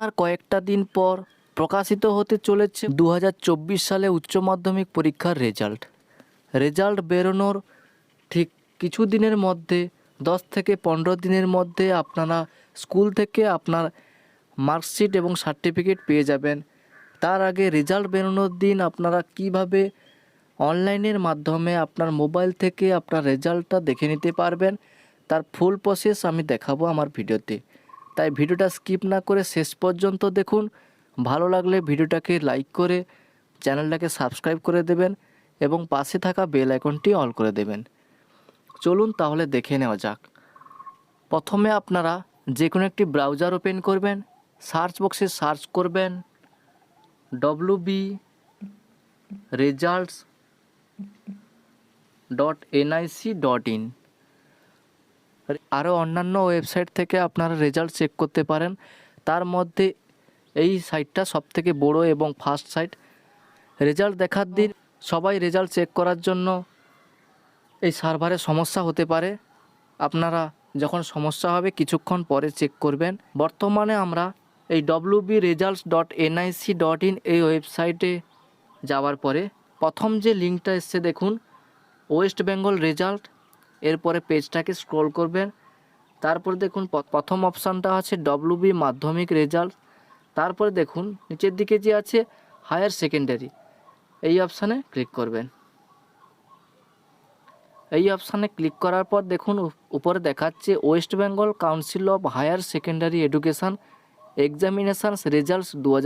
আর কয়েকটা দিন পর প্রকাশিত হতে চলেছে দু হাজার চব্বিশ সালে উচ্চ মাধ্যমিক পরীক্ষার রেজাল্ট। রেজাল্ট বেরোনোর ঠিক কিছু দিনের মধ্যে, দশ থেকে পনেরো দিনের মধ্যে আপনারা স্কুল থেকে আপনার মার্কশিট এবং সার্টিফিকেট পেয়ে যাবেন। তার আগে রেজাল্ট বেরোনোর দিন আপনারা কীভাবে অনলাইনের মাধ্যমে আপনার মোবাইল থেকে আপনার রেজাল্টটা দেখে নিতে পারবেন, তার ফুল প্রসেস আমি দেখাবো আমার ভিডিওতে। তাই ভিডিওটা স্কিপ না করে শেষ পর্যন্ত দেখুন। ভালো লাগলে ভিডিওটাকে লাইক করে চ্যানেলটাকে সাবস্ক্রাইব করে দেবেন এবং পাশে থাকা বেল আইকনটি অল করে দেবেন। চলুন তাহলে দেখে নেওয়া যাক। প্রথমে আপনারা যে কোনো একটি ব্রাউজার ওপেন করবেন, সার্চ বক্সে সার্চ করবেন W B results dot NIC dot in আরও অন্যান্য ওয়েবসাইট থেকে আপনারা রেজাল্ট চেক করতে পারেন। তার মধ্যে এই সাইটটা সবথেকে বড় এবং ফার্স্ট সাইট রেজাল্ট দেখার দিন সবাই রেজাল্ট চেক করার জন্য এই সার্ভারে সমস্যা হতে পারে। আপনারা যখন সমস্যা হবে কিছুক্ষণ পরে চেক করবেন। বর্তমানে আমরা এই W B results dot NIC dot in এই ওয়েবসাইটে যাওয়ার পরে প্রথম যে লিঙ্কটা এসছে দেখুন ওয়েস্ট বেঙ্গল রেজাল্ট এরপরে পেজটাকে স্ক্রল করবেন। তারপরে দেখুন প্রথম অপশানটা আছে ডব্লিউ বি মাধ্যমিক রেজাল্ট তারপরে দেখুন, নিচের দিকে যে আছে হায়ার সেকেন্ডারি এই অপশানে ক্লিক করবেন। এই অপশানে ক্লিক করার পর দেখুন, উপ- উপরে দেখাচ্ছে West Bengal council of higher secondary education examinations results দু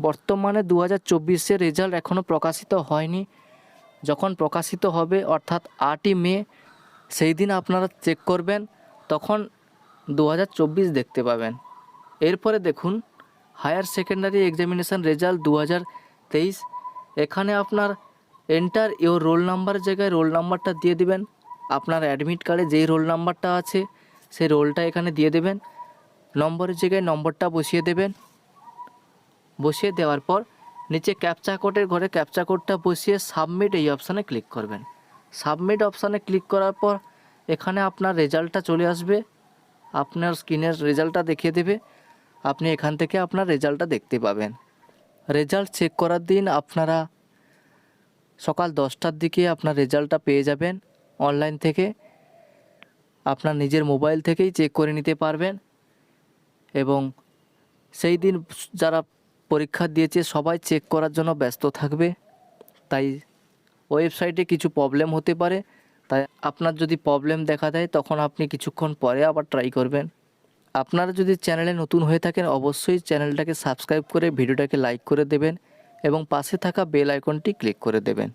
বর্তমানে দু হাজার রেজাল্ট এখনও প্রকাশিত হয়নি। যখন প্রকাশিত হবে, অর্থাৎ আটই মে, সেই দিন আপনারা চেক করবেন, তখন দু হাজার চব্বিশ দেখতে পাবেন। এরপরে দেখুন হায়ার সেকেন্ডারি এক্সামিনেশান রেজাল্ট দু হাজার তেইশ। এখানে আপনার এন্টার ইওর রোল নাম্বার জায়গায় রোল নাম্বারটা দিয়ে দিবেন। আপনার অ্যাডমিট কার্ডে যেই রোল নাম্বারটা আছে, সেই রোলটা এখানে দিয়ে দেবেন। নম্বরের জায়গায় নম্বরটা বসিয়ে দেবেন। বসিয়ে দেওয়ার পর নিচে ক্যাপচা কোডের ঘরে ক্যাপচা কোডটা বসিয়ে সাবমিট এই অপশানে ক্লিক করবেন। সাবমিট অপশানে ক্লিক করার পর এখানে আপনার রেজাল্টটা চলে আসবে। আপনার স্ক্রিনের রেজাল্টটা দেখিয়ে দেবে। আপনি এখান থেকে আপনার রেজাল্টটা দেখতে পাবেন। রেজাল্ট চেক করার দিন আপনারা সকাল দশটার দিকে আপনার রেজাল্টটা পেয়ে যাবেন অনলাইন থেকে। আপনার নিজের মোবাইল থেকেই চেক করে নিতে পারবেন। এবং সেই দিন যারা পরীক্ষা দিয়েছে, সবাই চেক করার জন্য ব্যস্ত থাকবে। তাই ওয়েবসাইটে কিছু প্রবলেম হতে পারে। তাই আপনার যদি প্রবলেম দেখা দেয়, তখন আপনি কিছুক্ষণ পরে আবার ট্রাই করবেন। আপনারা যদি চ্যানেলে নতুন হয়ে থাকেন, অবশ্যই চ্যানেলটাকে সাবস্ক্রাইব করে ভিডিওটাকে লাইক করে দেবেন এবং পাশে থাকা বেল আইকনটি ক্লিক করে দেবেন।